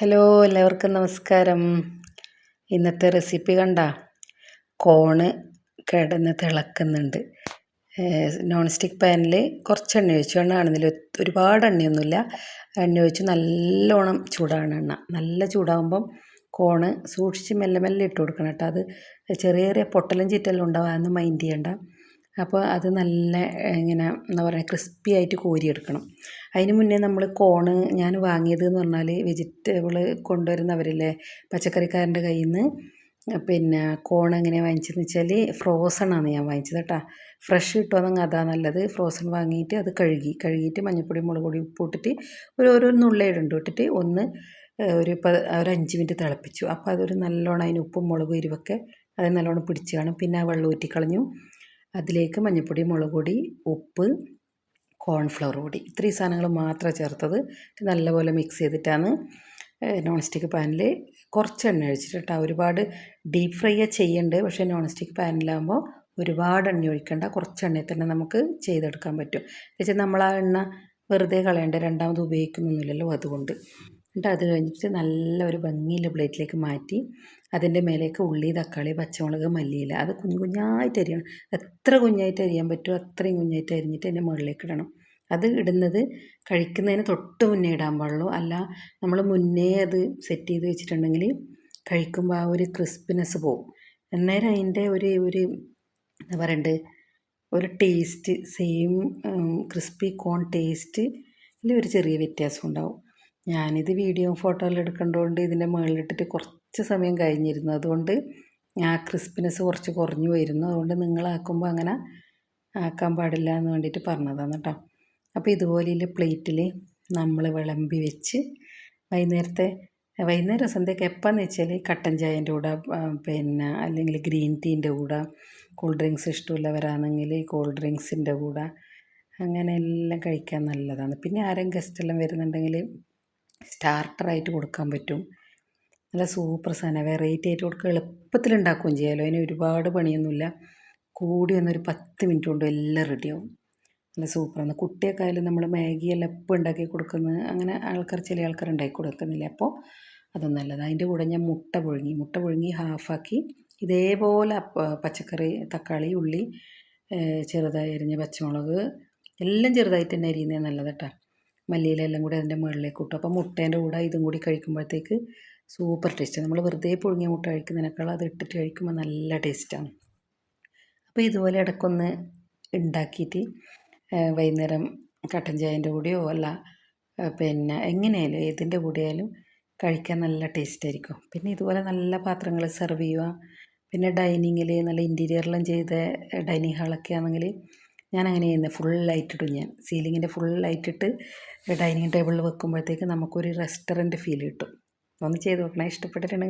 Hello എല്ലാവർക്കും നമസ്കാരം. ഇന്നത്തെ റെസിപ്പി കണ്ട? കോണ് കിടന്ന് തിളക്കുന്നുണ്ട്. നോൺ സ്റ്റിക്ക് പാനിൽ കുറച്ച് എണ്ണ ഒഴിച്ചു. എണ്ണ ആണെന്നില്ല ഒരുപാട് എണ്ണയൊന്നുമില്ല. എണ്ണ ഒഴിച്ച് നല്ലോണം ചൂടാണ് എണ്ണ. നല്ല ചൂടാകുമ്പം കോണ് സൂക്ഷിച്ച് മെല്ലെ മെല്ലെ ഇട്ട് കൊടുക്കണം കേട്ടോ. അത് ചെറിയ ചെറിയ പൊട്ടലും ചിറ്റലും ഉണ്ടാവും അതൊന്നും മൈൻഡ് ചെയ്യണ്ട. അപ്പോൾ അത് നല്ല ഇങ്ങനെ എന്താ പറയുക ക്രിസ്പി ആയിട്ട് കോരിയെടുക്കണം. അതിന് മുന്നേ നമ്മൾ കോണ് ഞാൻ വാങ്ങിയത് എന്ന് പറഞ്ഞാൽ വെജിറ്റബിൾ കൊണ്ടുവരുന്നവരില്ലേ പച്ചക്കറിക്കാരന്റെ കയ്യിൽ നിന്ന് പിന്നെ കോൺ എങ്ങനെയാണ് വാങ്ങിച്ചതെന്ന് വെച്ചാൽ ഫ്രോസൺ ആണ് ഞാൻ വാങ്ങിച്ചത് കേട്ടോ. ഫ്രഷ് കിട്ടുമെന്നെങ്കിൽ അതാ നല്ലത്. ഫ്രോസൺ വാങ്ങിയിട്ട് അത് കഴുകി കഴുകിയിട്ട് മഞ്ഞൾപ്പൊടി മുളക് പൊടി ഉപ്പ് ഇട്ടിട്ട് ഒരു ഓരോ നുള്ളയിടുണ്ട് ഇട്ടിട്ട് ഒന്ന് ഒരു ഒരു അഞ്ച് മിനിറ്റ് തിളപ്പിച്ചു. അപ്പോൾ അതൊരു നല്ലോണം അതിന് ഉപ്പും മുളകും എരിവൊക്കെ അത് നല്ലോണം പിടിച്ച് കാണും. പിന്നെ ആ വെള്ളം ഊറ്റിക്കളഞ്ഞു. അതിലേക്ക് മഞ്ഞൾപ്പൊടി മുളക് പൊടി ഉപ്പ് കോൺഫ്ലവർ പൊടി. ഇത്രയും സാധനങ്ങൾ മാത്രമേ ചേർത്തത് നല്ലപോലെ മിക്സ് ചെയ്തിട്ടാണ് നോൺ സ്റ്റിക്ക് പാനിൽ കുറച്ച് എണ്ണ ഒഴിച്ചിട്ട് ഒരുപാട് ഡീപ്പ് ഫ്രൈ ചെയ്യേണ്ടത് പക്ഷേ നോൺ സ്റ്റിക്ക് പാനിലാകുമ്പോൾ ഒരുപാട് എണ്ണ ഒഴിക്കേണ്ട. കുറച്ച് എണ്ണയിൽ തന്നെ നമുക്ക് ചെയ്തെടുക്കാൻ പറ്റും. എന്നുവെച്ചാൽ നമ്മൾ ആ എണ്ണ വെറുതെ കളയേണ്ട. രണ്ടാമത് ഉപയോഗിക്കുന്നൊന്നുമില്ലല്ലോ അതുകൊണ്ട്. എന്നിട്ട് അത് കഴിഞ്ഞിട്ട് നല്ല ഒരു ഭംഗിയുള്ള പ്ലേറ്റിലേക്ക് മാറ്റി അതിന്റെ മേലേക്ക് ഉള്ളി തക്കാളി പച്ചമുളക് മല്ലിയില അത് കുഞ്ഞു കുഞ്ഞായിട്ട് അരിയണം. എത്ര കുഞ്ഞായിട്ട് അരിയാൻ പറ്റുമോ അത്രയും കുഞ്ഞായിട്ട് അരിഞ്ഞിട്ട് അതിന്റെ മുകളിലേക്ക് ഇടണം. അത് ഇടുന്നത് കഴിക്കുന്നതിന് തൊട്ട് മുന്നേ ഇടാൻ പാടുള്ളൂ. അല്ല നമ്മൾ മുന്നേ അത് സെറ്റ് ചെയ്ത് വെച്ചിട്ടുണ്ടെങ്കിൽ കഴിക്കുമ്പോൾ ആ ഒരു ക്രിസ്പിനെസ് പോവും. അന്നേരം അതിന്റെ ഒരു ഒരു എന്താ പറയണ്ടത് ഒരു taste same crispy corn taste ഒരു ചെറിയ വ്യത്യാസം ഉണ്ടാവും. ഞാനിത് വീഡിയോ ഫോട്ടോ എല്ലാം എടുക്കേണ്ടതുകൊണ്ട് ഇതിന്റെ മുകളിലിട്ടിട്ട് കുറച്ച് സമയം കഴിഞ്ഞിരുന്നു. അതുകൊണ്ട് ആ ക്രിസ്പിനെസ് കുറച്ച് കുറഞ്ഞു പോയിരുന്നു. അതുകൊണ്ട് നിങ്ങളാക്കുമ്പോൾ അങ്ങനെ ആക്കാൻ പാടില്ല എന്ന് വേണ്ടിയിട്ട് പറഞ്ഞതാണ് കേട്ടോ അപ്പോൾ ഇതുപോലെയുള്ള പ്ലേറ്റിൽ നമ്മൾ വിളമ്പി വെച്ച് വൈകുന്നേരത്തെ വൈകുന്നേരം സന്ധ്യയ്ക്ക് എപ്പോഴെന്ന് വെച്ചാൽ കട്ടൻ ചായന്റെ കൂടെ പിന്നെ അല്ലെങ്കിൽ ഗ്രീൻ ടീന്റെ കൂടെ കൂൾ ഡ്രിങ്ക്സ് ഇഷ്ടമുള്ളവരാണെങ്കിൽ കൂൾ ഡ്രിങ്ക്സിന്റെ കൂടെ അങ്ങനെ എല്ലാം കഴിക്കാൻ നല്ലതാണ്. പിന്നെ ആരെങ്കിലും ഗസ്റ്റ് വരുന്നുണ്ടെങ്കിൽ സ്റ്റാർട്ടറായിട്ട് കൊടുക്കാൻ പറ്റും. നല്ല സൂപ്പർ സാധനം. വെറൈറ്റി ആയിട്ട് കൊടുക്കുക എളുപ്പത്തിൽ ഉണ്ടാക്കുകയും ചെയ്യാമല്ലോ അതിന് ഒരുപാട് പണിയൊന്നുമില്ല. കൂടി വന്നൊരു പത്ത് മിനിറ്റ് കൊണ്ട് എല്ലാം റെഡിയാവും. നല്ല സൂപ്പറാണ് കുട്ടിയൊക്കെ നമ്മൾ മാഗി എല്ലാം എപ്പോൾ ഉണ്ടാക്കി കൊടുക്കുന്നത്. അങ്ങനെ ആൾക്കാർ ചില ആൾക്കാർ ഉണ്ടാക്കി കൊടുക്കുന്നില്ല. അപ്പോൾ അതും നല്ലത് അതിന്റെ കൂടെ ഞാൻ മുട്ട പുഴുങ്ങി. മുട്ട പുഴുങ്ങി ഹാഫാക്കി. ഇതേപോലെ പച്ചക്കറി തക്കാളി ഉള്ളി ചെറുതായി അരിഞ്ഞ പച്ചമുളക് എല്ലാം ചെറുതായിട്ട് തന്നെ അരിയുന്നത് നല്ലത് കേട്ടോ. മല്ലിയിലെല്ലാം കൂടി അതിന്റെ മുകളിലേക്ക് ഇട്ടു. അപ്പോൾ മുട്ടേന്റെ കൂടെ ഇതും കൂടി കഴിക്കുമ്പോഴത്തേക്ക് സൂപ്പർ ടേസ്റ്റ്. നമ്മൾ വെറുതെ പുഴുങ്ങിയ മുട്ട കഴിക്കുന്നതിനേക്കാൾ അത് ഇട്ടിട്ട് കഴിക്കുമ്പോൾ നല്ല ടേസ്റ്റാണ്. അപ്പോൾ ഇതുപോലെ ഇടയ്ക്കൊന്ന് ഉണ്ടാക്കിയിട്ട് വൈകുന്നേരം കട്ടൻ ചായന്റെ കൂടെയോ അല്ല പിന്നെ എങ്ങനെയായാലും ഏതിന്റെ കൂടെയായാലും കഴിക്കാൻ നല്ല ടേസ്റ്റ് ആയിരിക്കും. പിന്നെ ഇതുപോലെ നല്ല പാത്രങ്ങൾ സെർവ് ചെയ്യുക. പിന്നെ ഡൈനിങ്ങിൽ നല്ല ഇന്റീരിയറെല്ലാം ചെയ്ത ഡൈനിങ് ഹാളൊക്കെ ആണെങ്കിൽ ഞാൻ അങ്ങനെ ചെയ്യുന്നത് ഫുൾ ലൈറ്റ് ഇട്ടു ഞാൻ. സീലിങ്ങിന്റെ ഫുൾ ലൈറ്റ് ഇട്ട് ഡൈനിങ് ടേബിളിൽ വെക്കുമ്പോഴത്തേക്ക് നമുക്കൊരു റെസ്റ്റോറന്റ് ഫീൽ കിട്ടും. ഒന്ന് ചെയ്ത് നോക്കണം. ഇഷ്ടപ്പെട്ടിട്ടുണ്ടെങ്കിൽ